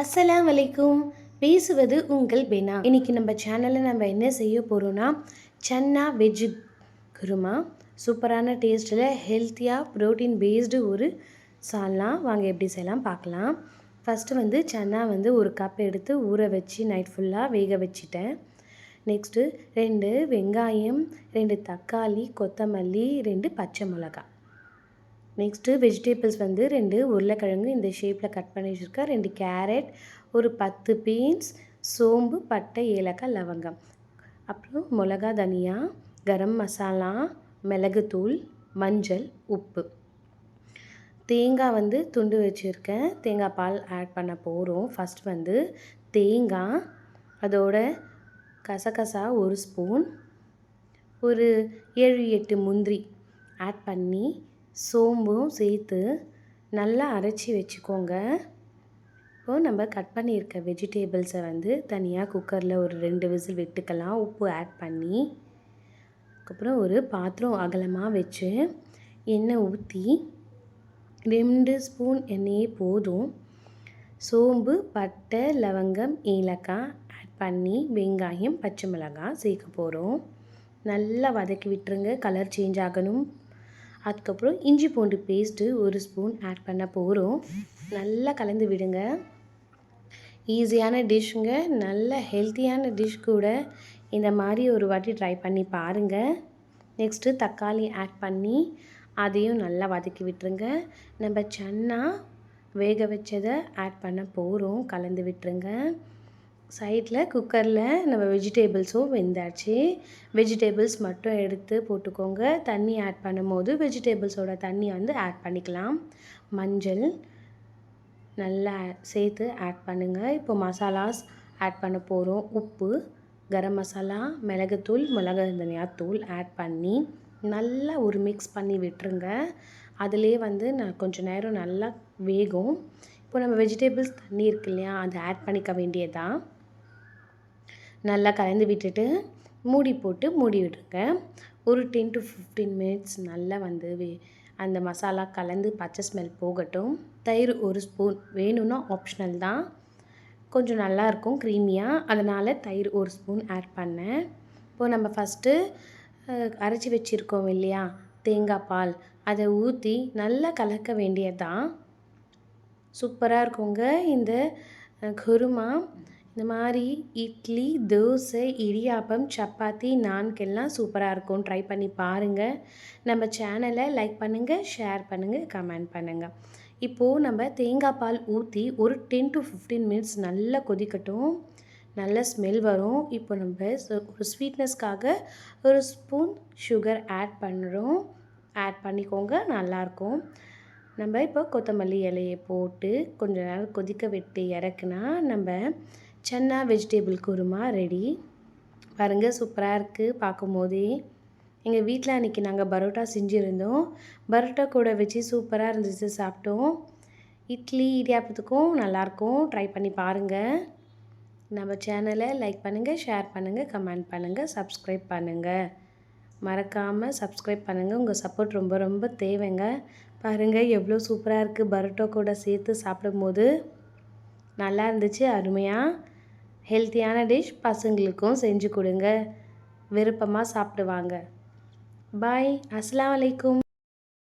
அஸ்ஸலாம் வலைக்கும் பேசுவது உங்கள் பெனா. இன்றைக்கி நம்ம சேனலில் நம்ம என்ன செய்ய போகிறோன்னா சன்னா வெஜ் குருமா. சூப்பரான டேஸ்ட்டில் ஹெல்த்தியாக ப்ரோட்டீன் பேஸ்டு ஒரு சால்லாம் வாங்க எப்படி செய்யலாம் பார்க்கலாம். ஃபஸ்ட்டு வந்து சன்னா வந்து ஒரு கப் எடுத்து ஊற வச்சு நைட் ஃபுல்லாக வேக வச்சிட்டேன். நெக்ஸ்ட்டு ரெண்டு வெங்காயம் ரெண்டு தக்காளி கொத்தமல்லி ரெண்டு பச்சை மிளகாய். நெக்ஸ்ட்டு வெஜிடபிள்ஸ் வந்து ரெண்டு உருளைக்கிழங்கு இந்த ஷேப்பில் கட் பண்ணி வச்சுருக்கேன். ரெண்டு கேரட் ஒரு பத்து பீன்ஸ் சோம்பு பட்டை ஏலக்காய் லவங்கம். அப்புறம் மிளகா தனியா கரம் மசாலா மிளகுத்தூள் மஞ்சள் உப்பு. தேங்காய் வந்து துண்டு வச்சுருக்கேன். தேங்காய் பால் ஆட் பண்ண போகிறோம் ஃபஸ்ட் வந்து தேங்காய் அதோட கசகசா ஒரு ஸ்பூன் ஒரு ஏழு எட்டு முந்திரி ஆட் பண்ணி சோம்பும் சேர்த்து நல்லா அரைச்சி வச்சுக்கோங்க. இப்போது நம்ம கட் பண்ணியிருக்க வெஜிடேபிள்ஸை வந்து தனியாக குக்கரில் ஒரு ரெண்டு விசில் விட்டுக்கலாம். உப்பு ஆட் பண்ணி அதுக்கப்புறம் ஒரு பாத்திரம் அகலமாக வச்சு எண்ணெய் ஊற்றி ரெண்டு ஸ்பூன் எண்ணெயே போதும். சோம்பு பட்டை லவங்கம் ஏலக்காய் ஆட் பண்ணி வெங்காயம் பச்சை மிளகாய் சேர்க்க போகிறோம் நல்லா வதக்கி விட்டுருங்க. கலர் சேஞ்ச் ஆகணும். அதுக்கப்புறம் இஞ்சி பூண்டு பேஸ்ட்டு ஒரு ஸ்பூன் ஆட் பண்ண போகிறோம் நல்லா கலந்து விடுங்க. ஈஸியான டிஷ்ஷுங்க நல்ல ஹெல்த்தியான டிஷ் கூட இந்த மாதிரி ஒரு வாட்டி ட்ரை பண்ணி பாருங்கள் நெக்ஸ்ட்டு தக்காளி ஆட் பண்ணி அதையும் நல்லா வதக்கி விட்டுருங்க. நம்ம சன்னா வேக வச்சதை ஆட் பண்ண போகிறோம் கலந்து விட்டுருங்க. சைடில் குக்கரில் நம்ம வெஜிடேபிள்ஸும் வெந்தாச்சு. வெஜிடேபிள்ஸ் மட்டும் எடுத்து போட்டுக்கோங்க. தண்ணி ஆட் பண்ணும்போது வெஜிடேபிள்ஸோட தண்ணி வந்து ஆட் பண்ணிக்கலாம். மஞ்சள் நல்லா சேர்த்து ஆட் பண்ணுங்கள் இப்போ மசாலாஸ் ஆட் பண்ண போகிறோம். உப்பு கரம் மசாலா மிளகுத்தூள் மிளகு தனியாத்தூள் ஆட் பண்ணி நல்லா ஒரு மிக்ஸ் பண்ணி விட்டுருங்க. அதிலே வந்து நான் கொஞ்சம் நேரம் நல்லா வேகும். இப்போ நம்ம வெஜிடேபிள்ஸ் தண்ணி இருக்கு இல்லையா அதை ஆட் பண்ணிக்க வேண்டியதான் நல்லா கலந்து விட்டுட்டு மூடி போட்டு மூடி விட்டுருங்க. ஒரு டென் டு ஃபிஃப்டீன் மினிட்ஸ் நல்லா வந்து வே அந்த மசாலா கலந்து பச்சை ஸ்மெல் போகட்டும். தயிர் ஒரு ஸ்பூன் வேணும்னா ஆப்ஷனல் தான். கொஞ்சம் நல்லாயிருக்கும் க்ரீமியாக அதனால் தயிர் ஒரு ஸ்பூன் ஆட் பண்ணேன். இப்போது நம்ம ஃபஸ்ட்டு அரைச்சி வச்சுருக்கோம் இல்லையா? தேங்காய் பால். அதை ஊற்றி நல்லா கலக்க வேண்டியது தான் சூப்பராக இருக்குங்க இந்த குருமா. இந்த மாதிரி இட்லி தோசை இடியாப்பம் சப்பாத்தி நான்கெல்லாம் சூப்பராக இருக்கும். ட்ரை பண்ணி பாருங்கள் நம்ம சேனலை லைக் பண்ணுங்கள் ஷேர் பண்ணுங்கள் கமெண்ட் பண்ணுங்கள் இப்போது நம்ம தேங்காய் பால் ஊற்றி ஒரு டென் டு ஃபிஃப்டீன் மினிட்ஸ் நல்லா கொதிக்கட்டும். நல்ல ஸ்மெல் வரும். இப்போ நம்ம ஒரு ஸ்வீட்னஸ்க்காக ஒரு ஸ்பூன் சுகர் ஆட் பண்ணுறோம் ஆட் பண்ணிக்கோங்க நல்லாயிருக்கும் நம்ம இப்போ கொத்தமல்லி இலையை போட்டு கொஞ்ச நேரம் கொதிக்க விட்டு இறக்குனா நம்ம சன்னா வெஜிடேபிள் குருமா ரெடி பாருங்கள் சூப்பராக இருக்குது பார்க்கும்போதே. எங்கள் வீட்டில் அன்றைக்கி நாங்கள் பரோட்டா செஞ்சுருந்தோம். பரோட்டா கூட வச்சு சூப்பராக இருந்துச்சு சாப்பிட்டோம். இட்லி இடியாப்பத்துக்கும் நல்லாயிருக்கும் ட்ரை பண்ணி பாருங்கள் நம்ம சேனலை லைக் பண்ணுங்கள் ஷேர் பண்ணுங்கள் கமெண்ட் பண்ணுங்கள் சப்ஸ்கிரைப் பண்ணுங்கள் மறக்காமல் சப்ஸ்கிரைப் பண்ணுங்கள் உங்கள் சப்போர்ட் ரொம்ப ரொம்ப தேவைங்க. பாருங்கள் எவ்வளோ சூப்பராக இருக்குது பரோட்டா கூட சேர்த்து சாப்பிடும்போது. நல்லா இருந்துச்சு அருமையாக ஹெல்த்தியான டிஷ் பசங்களுக்கும் செஞ்சு கொடுங்க. விருப்பமாக சாப்பிடுவாங்க. பாய் அஸ்லாம் வலைக்கும்